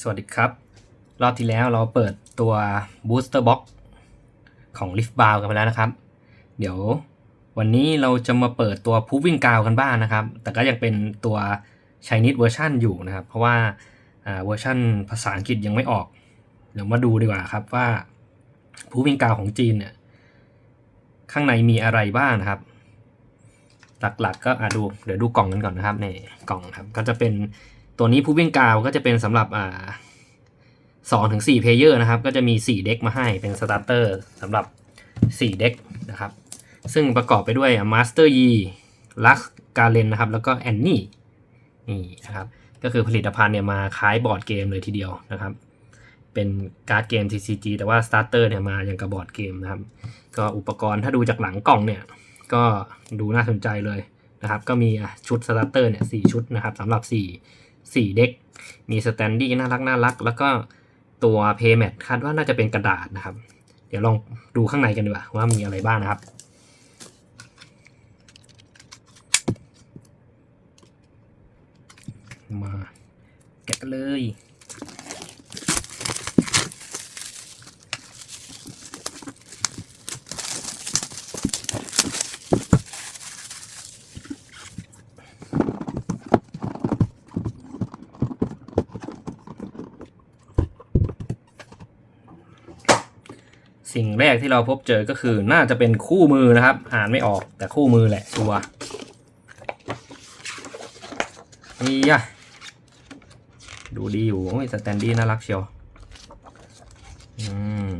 สวัสดีครับ รอบที่แล้วเราเปิดตัว Booster Box ของ Lift b o w กันไปแล้วนะครับ เดี๋ยววันนี้เราจะมาเปิดตัว Proving Ground กันบ้างนะครับ แต่ก็ยังเป็นตัว Chinese version อยู่นะครับ เพราะว่าเวอร์ชันภาษาอังกฤษยังไม่ออก เดี๋ยวมาดูดีกว่าครับว่า Proving Ground ของจีนเนี่ยข้างในมีอะไรบ้างนะครับ หลักๆก็อะดู เดี๋ยวดูกล่องกันก่อนนะครับนี่กล่องครับก็จะเป็น ตัวนี้ผู้วิ่งกาวก็จะเป็นสำหรับอ่าสองถึงสี่เพลเยอร์นะครับ ก็จะมีสี่เด็กมาให้เป็นสตาร์เตอร์สำหรับสี่เด็กนะครับ ซึ่งประกอบไปด้วยมาสเตอร์ยีลักกาเลนนะครับ แล้วก็แอนนี่นี่นะครับ ก็คือผลิตภัณฑ์เนี่ยมาคล้ายบอร์ดเกมเลยทีเดียวนะครับ เป็นการ์ดเกม TCG แต่ว่าสตาร์เตอร์เนี่ยมาอย่างกับบอร์ดเกมนะครับ ก็อุปกรณ์ถ้าดูจากหลังกล่องเนี่ย ก็ดูน่าสนใจเลยนะครับ ก็มีชุดสตาร์เตอร์เนี่ยสชุดนะครับสำหรับ4 4 เด็ก มีสแตนดี้น่ารักน่ารัก แล้วก็ตัวเพย์แมทคาดว่าน่าจะเป็นกระดาษนะครับ เดี๋ยวลองดูข้างในกันดีกว่าว่ามีอะไรบ้างนะครับ มาแกะกันเลย สิ่งแรกที่เราพบเจอก็คือน่าจะเป็นคู่มือนะครับ อ่านไม่ออกแต่คู่มือแหละชัวร์นี่อะดูดีอยู่โอ้ยสแตนดี้น่ารักเชียวอืม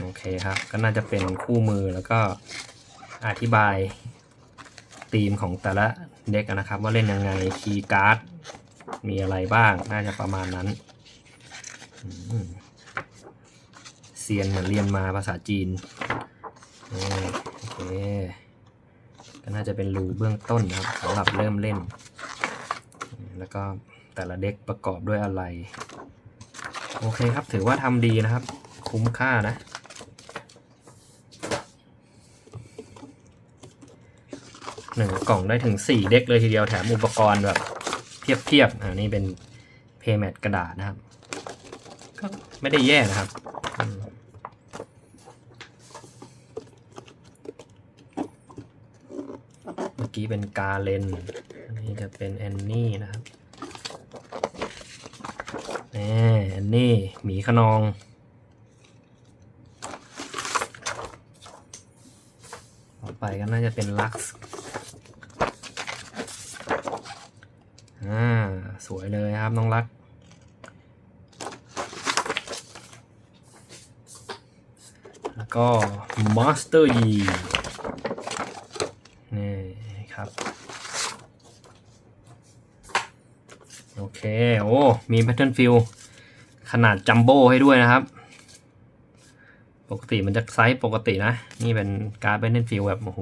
โอเคครับ ก็น่าจะเป็นคู่มือแล้วก็อธิบายธีมของแต่ละเด็กนะครับ ว่าเล่นยังไงคีย์การ์ดมีอะไรบ้างน่าจะประมาณนั้น เซียนเหมือนเรียนมาภาษาจีนนี่โอเคก็น่าจะเป็นรูเบื้องต้นนะครับสำหรับเริ่มเล่น แล้วก็แต่ละเด็กประกอบด้วยอะไร โอเคครับถือว่าทำดีนะครับ คุ้มค่านะ หนึ่งกล่องได้ถึงสี่เด็กเลยทีเดียวแถมอุปกรณ์แบบเพียบๆอ่านี่เป็นเพย์แมทกระดาษนะครับ ไม่ได้แย่นะครับเมื่อกี้เป็นกาเลนอันนี้จะเป็นแอนนี่นะครับแน่แอนนี่หมีขนองต่อไปก็น่าจะเป็นลักซ์อ่าสวยเลยครับน้องลักซ์ แล้ว ก็ Master Yi นี่ครับ โอเค โอ้ มี Battlefield ขนาดจัมโบ้ให้ด้วยนะครับ ปกติมันจะไซส์ปกตินะ นี่เป็นการ์ด Battlefield แบบ โอ้โห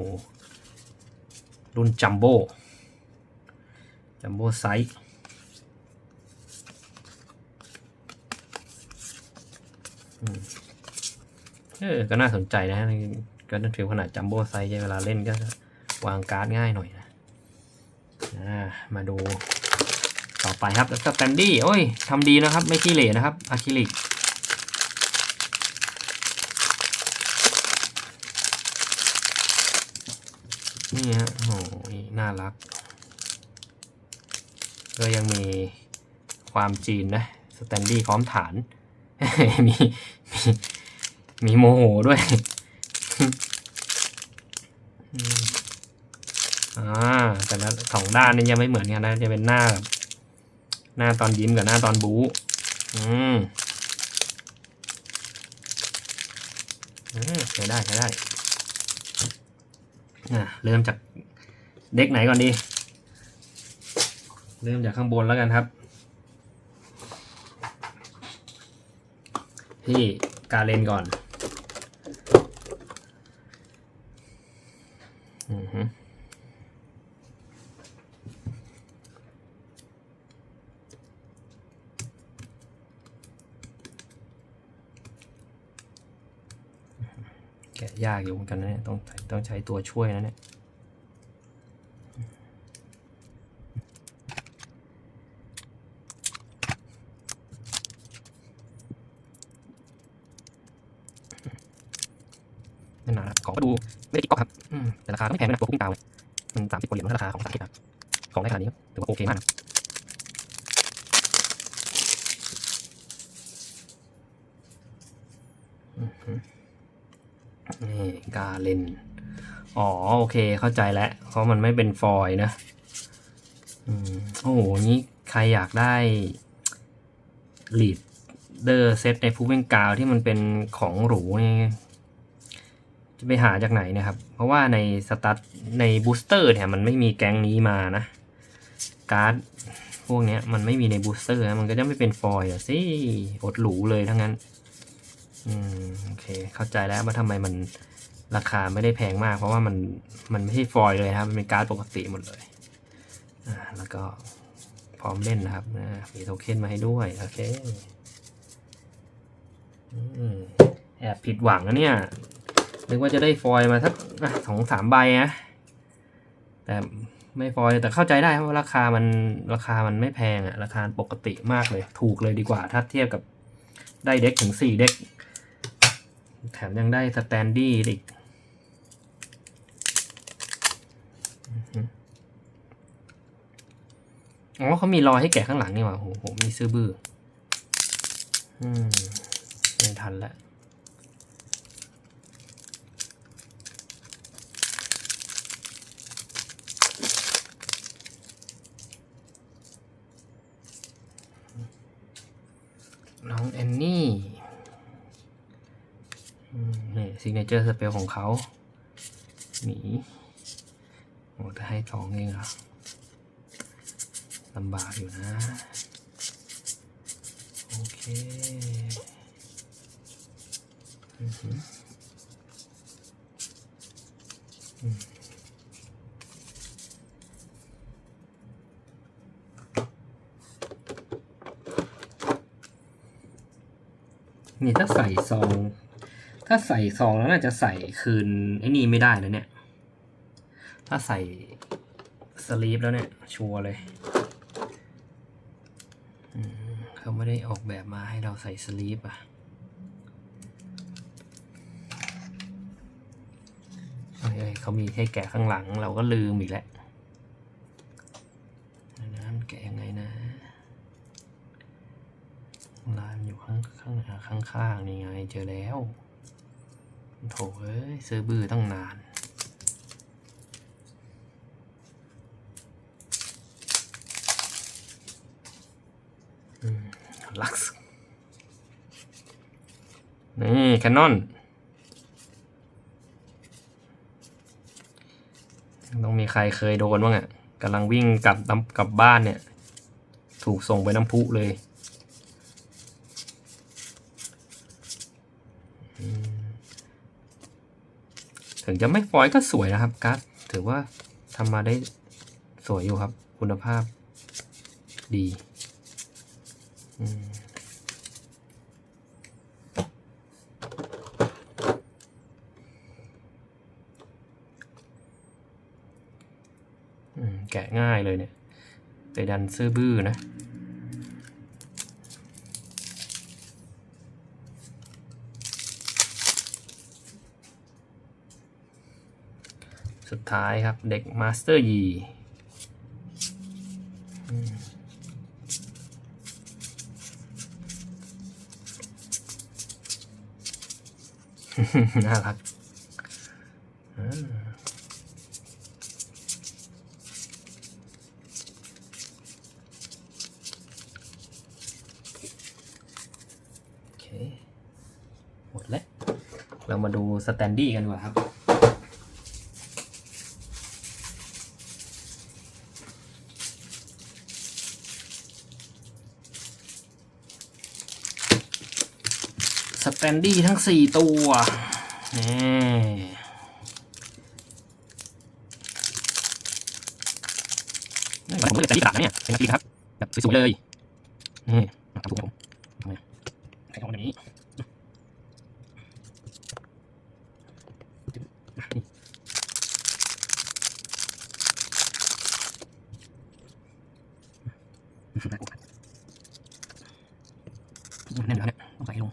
รุ่นจัมโบ้จัมโบ้ไซส์อืม เออ ก็น่าสนใจนะก็นั่นฟิลขนาดจัมโบ้ไซส์เวลาเล่นก็วางการ์ดง่ายหน่อยนะามาดูต่อไปครับแล้วสแตนดี้โอ้ยทำดีนะครับ ไม่ขี้เหร่นะครับอะคริลิกนี่ฮะโอ้ยน่ารัก ก็ยังมีความจีนนะ สแตนดี้พร้อมฐาน มีมี มีโมโหด้วยอ่าแต่ละสองด้านนี่ยังไม่เหมือนกันนะ จะเป็นหน้าแบบหน้าตอนยิ้มกับหน้าตอนบู๊อืมใช้ได้ใช้ได้เริ่มจากเด็กไหนก่อนดี เริ่มจากข้างบนแล้วกันครับพี่กาเลนก่อน ยากอยู่เหมือนกันนะเนี่ยต้องต้องใช้ตัวช่วยนะเนี่ยนั่นนะขอดูไม่ติดก๊อกครับแต่ราคาไม่แพงนะตัวกุ้งตาวมันสามสิบกว่าเหรียญราคาของสามสิบครับของได้ขนาดนี้ถือว่าโอเคมากนะอืม นี่กาเลนอ๋อโอเคเข้าใจแล้วเพราะมันไม่เป็นฟอยนะอืมโอ้โหนี่ใครอยากได้ลีดเดอร์เซตในฟูเวนกาวที่มันเป็นของหรูนี่จะไปหาจากไหนนะครับ เพราะว่าในสตาร์ทในบูสเตอร์เนี่ยมันไม่มีแก๊งนี้มานะการ์ดพวกเนี้ยมันไม่มีในบูสเตอร์นะมันก็จะไม่เป็นฟอยล์สิอดหรูเลยทั้งนั้น อืมโอเค เข้าใจแล้วว่าทำไมมันราคาไม่ได้แพงมาก เพราะว่ามันมันไม่ใช่ฟอยล์เลยครับ มันเป็นการ์ดปกติหมดเลยอ่าแล้วก็พร้อมเล่นนะครับนะมีโทเค็นมาให้ด้วยโอเคอืมแอบผิดหวังนะเนี่ยนึกว่าจะได้ฟอยล์มาสักสองสามใบนะแต่ไม่ฟอยล์แต่เข้าใจได้ครับว่าราคามันราคามันไม่แพงอะราคาปกติมากเลย ถูกเลยดีกว่า ถ้าเทียบกับได้เด็กถึงสี่เด็ก แถมยังได้สแตนดี้อีก อ๋อเขามีรอยให้แกะข้างหลังนี่หว่าโอ้โห มีซื้อบื้ออืมไม่ทันแล้ว น้องแอนนี่อืมนี่ ซิกเนเจอร์สเปลของเขาหมีโอ้แต่ให้สองเองเหรอลำบากอยู่นะ โอเคอือหืออืมนี่ถ้าใส่ซอง ถ้าใส่ซองแล้วน่าจะใส่คืนไอ้นี่ไม่ได้แล้วเนี่ย ถ้าใส่สลีปแล้วเนี่ย ชัวร์เลยเขาไม่ได้ออกแบบมาให้เราใส่สลีปอะเอ้ยเขามีให้แกะข้างหลังเราก็ลืมอีกแล้วนะมันแกะยังไงนะลานอยู่ข้างข้างข้างข้างๆนี่ไงเจอแล้ว โถเอ้ยซื้อบื้อตั้งนาน ลักซ์นี่แคนนอนต้องมีใครเคยโดนบ้างอะ่ะกำลังวิ่งกลับกลับบ้านเนี่ย ถูกส่งไปน้ำพุเลย ถึงจะไม่ฟอยก็สวยนะครับกัสถือว่าทำมาได้สวยอยู่ครับ คุณภาพดีแกะง่ายเลยเนี่ย ไปดันซื้อบื้อนะ สุดท้ายครับ เด็กมาสเตอร์ยีน่ารักโอเคหมดแล้ว เรามาดูสแตนดี้กันดีกว่าครับ สแตนดี้ทั้งสี่ตัวนี่ผมก็เลยสแตนดี้กระดาษนะเนี่ยเป็นสแตนดี้ครับ แบบสวยๆเลยนี่ทำถูกผมทำไมใส่เข้ามาแบบนี้ากลัวแน่นแล้วเนี่ยต้องใส่ให้ลง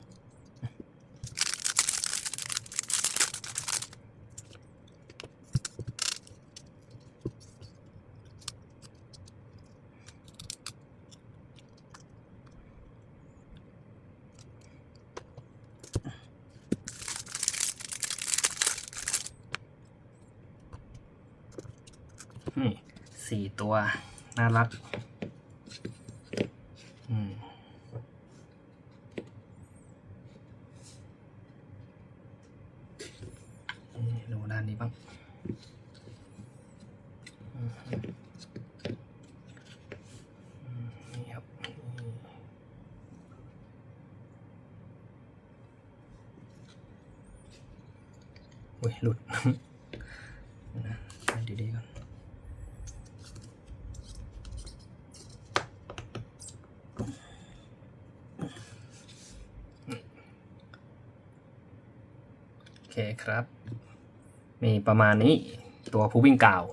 นี่สี่ตัว น่ารัก อืมดูด้านนี้บ้างอืมอืมนี่ครับ อุ้ย หลุด นะให้ดีๆก่อน โอเค ครับ มีประมาณนี้ตัวผู้วิ่งกล่าว